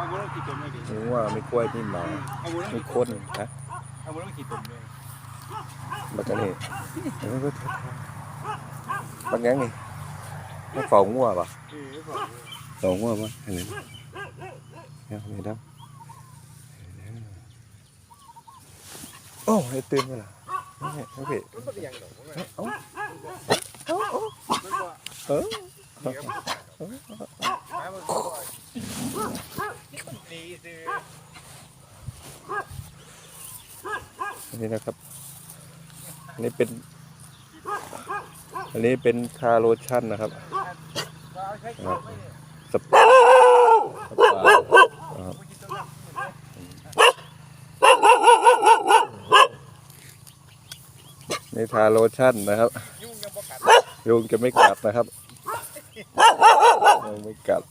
เอาบุ้งขี่ตุ่มเลยดิมีว่ามีกล้วยมีหมาเอาบุ้งมีคนฮะเอาบุ้งขี่ตุ่มเลยบักกันนี่เออบักยังนี่ไม่ฟองงัวป่ะเอองัวป่ะเห็นไหมเนี่ยไม่ได้โอ้ยตื่นมาละนี่โอเคเป็นยังหรอเอ้าเออเดี๋ยวมา นก็ดีซื้ออันนี้นะครับ อันนี้เป็น อันนี้เป็นคาร์โลชั่นนะครับก็เอาใช้ตุ่มไม่เนี่ยสปาสปานะครับบุ้งขี่ตุ่มนี่ทาโลชั่นนะครับ ยุ่งยังบ่กัดยุงจะไม่กัดนะครับยุงไม่กัด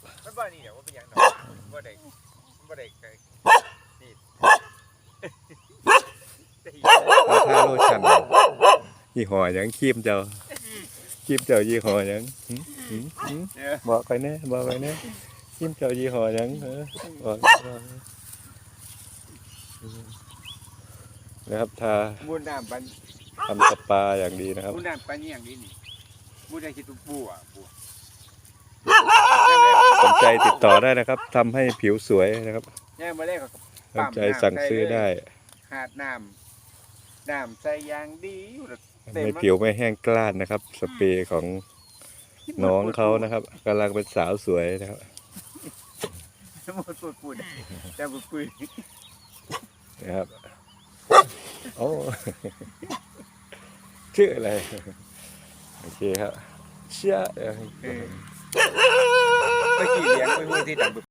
มัน บ่นี่เดี๋ยวว่าเป็นยังหรอบ่ได้บ่ได้ไกลนี่ทาโลชั่นยี่ห้อหยังครีมเจ้าครีมเจ้ายี่ห้อหยังหึหึหึเออบอกไปแน่บอกไปแน่ครีมเจ้ายี่ห้อหยังเออบอกบอกนะครับทามูน้ำปันทำสปาอย่างดีนะครับ มูน้ำปันอย่างนี้นี่มูได้คิดตุ่มปูอะปูสน ใจติดต่อได้นะครับทำให้ผิวสวยนะครับเนี่ยมาแรกก็สนใจสั่งซื้อได้ หาดน้ำน้ำใส่ยางดีไม่ผิวไม่แห้งกล้านนะครับ สเปรย์ของน้องเขานะครับกำลังเป็นสาวสวยนะครับหมดปูดปูดแต่ปูดปุยนะครับโอ้ชื่ออะไรโอเคครับเชื่อ เออไปกี่เ